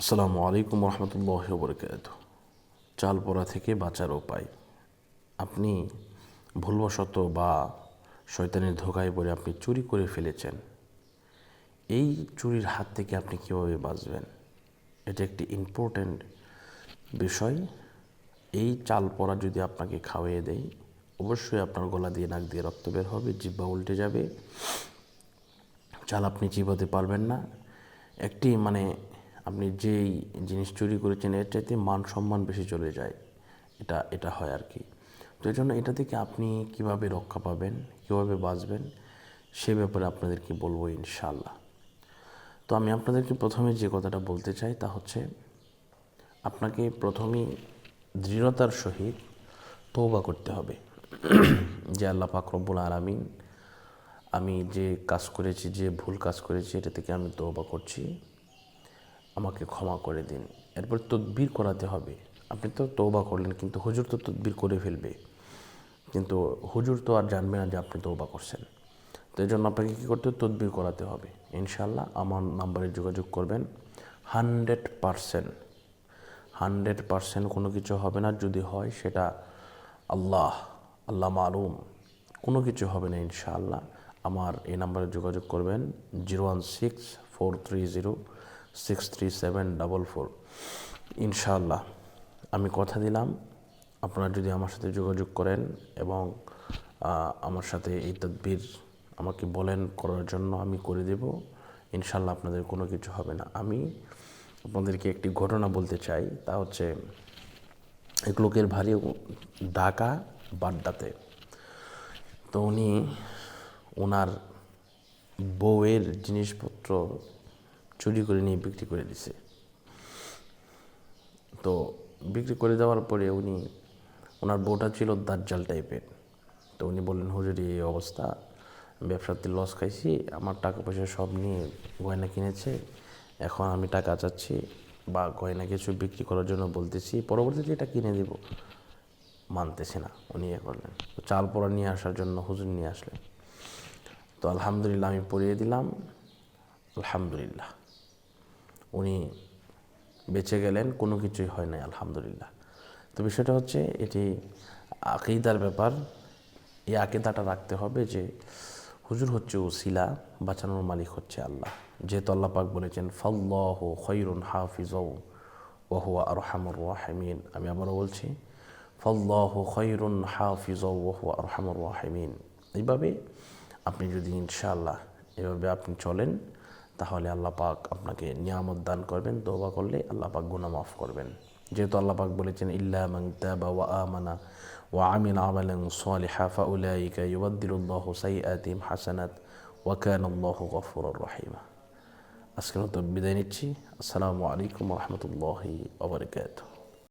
আসসালামু আলাইকুম রহমতুল্লাহ বরকাত চাল পড়া থেকে বাঁচার উপায়। আপনি ভুলবশত বা শয়তানের ধোকায় পড়ে আপনি চুরি করে ফেলেছেন। এই চুরির হাত থেকে আপনি কীভাবে বাঁচবেন? এটা একটি ইম্পর্ট্যান্ট বিষয়। এই চাল পড়া যদি আপনাকে খাওয়িয়ে দেয়, অবশ্যই আপনার গলা দিয়ে নাক দিয়ে রক্ত বের হবে জিব্বা উল্টে যাবে। চাল আপনি চিবাতে পারবেন না। একটি মানে আপনি যেই জিনিস চুরি করেছেন, এর চাইতে মান সম্মান বেশি চলে যায়। এটা এটা হয় আর কি। তো এই জন্য এটা থেকে আপনি কীভাবে রক্ষা পাবেন, কীভাবে বাঁচবেন, সে ব্যাপারে আপনাদেরকে বলব ইনশাল্লাহ তো আমি আপনাদেরকে প্রথমে যে কথাটা বলতে চাই তা হচ্ছে, আপনাকে প্রথমেই দৃঢ়তার সহিত তৌবা করতে হবে। যে আল্লাহ পাক রব্বুল আলামিন, আমি যে কাজ করেছি, যে ভুল কাজ করেছি, এটা থেকে আমি তৌবা করছি। ক্ষমা করে দিন। এরপর তদবির করাতে হবে। আপনি তো তৌবা করলেন, কিন্তু হুজুর তো তদবির করে ফেলবে। কিন্তু হুজুর তো আর জানবে না যে আপনি তৌবা করছেন। তো এই জন্য আপনাকে কী করতে হবে? তদবির করাতে হবে। ইনশাল্লাহ আমার নাম্বারে যোগাযোগ করবেন। হান্ড্রেড পারসেন্ট হান্ড্রেড পারসেন্ট কোনো কিছু হবে না। যদি হয় সেটা আল্লাহ আল্লাহ মালুম, কোনো কিছু হবে না ইনশাআল্লাহ। আমার এই নাম্বারে যোগাযোগ করবেন zero one six four three zero six three seven double four ইনশাআল্লাহ, আমি কথা দিলাম। আপনারা যদি আমার সাথে যোগাযোগ করেন এবং আমার সাথে এই তদবির আমাকে বলেন করার জন্য আমি করে দেব ইনশাল্লাহ আপনাদের কোনো কিছু হবে না। আমি আপনাদেরকে একটি ঘটনা বলতে চাই, তা হচ্ছে এক লোকের ভারী ডাকা বাড্ডাতে। তো উনি ওনার বউয়ের জিনিসপত্র চুরি করে নিয়ে বিক্রি করে দিছে। তো বিক্রি করে দেওয়ার পরে উনি, ওনার বউটা ছিল দাজ্জাল টাইপের। তো উনি বললেন, হুজুরি, এই অবস্থা। ব্যবসাতে লস খাইছি, আমার টাকা পয়সা সব নিয়ে গয়না কিনেছে। এখন আমি টাকা চাচ্ছি বা গয়না কিছু বিক্রি করার জন্য বলতেছি, পরবর্তীতে এটা কিনে দিব। মানতেছে না, উনি ইয়ে করলেন। তো চাল পোড়া নিয়ে আসার জন্য হুজুর নিয়ে আসলেন। তো আলহামদুলিল্লাহ আমি পড়িয়ে দিলাম। আলহামদুলিল্লাহ। উনি বেঁচে গেলেন, কোনো কিছুই হয় নাই, আলহামদুলিল্লাহ। তো বিষয়টা হচ্ছে এটি আকিদার ব্যাপার। এই আকিদাটা রাখতে হবে যে হুজুর হচ্ছে ওসিলা, বাঁচানোর মালিক হচ্ছে আল্লাহ। যেহেতু আল্লাহ পাক বলেছেন, ফল্লাহ খৈরুন হাফিজ ওহুয়া আরহামুর রাহিমিন। আমি আবারও বলছি, ফল্লাহ খৈরুন হাফিজ ওহুয়া আরহামুর রাহিমিন। এইভাবে আপনি যদি ইনশাআল্লাহ এভাবে আপনি চলেন তাহলে আল্লাহ পাক আপনাকে নিয়ামত দান করবেন তৌবা করলে আল্লাহ পাক গুণা মাফ করবেন। যেহেতু আল্লাহ পাক বলেছেন, ইল্লা মান তাবা ওয়া আমানা ওয়া আমিলা আমালান সালিহা ফাউলাইকা ইউবাদদিলুল্লাহু সাইয়্যাতিহিম হাসানাত ওয়া কানাল্লাহু গফুরুর রহিমা। আজকের মতো বিদায় নিচ্ছি। আসসালামু আলাইকুম রাহমাতুল্লাহি ওয়া বারাকাতুহু।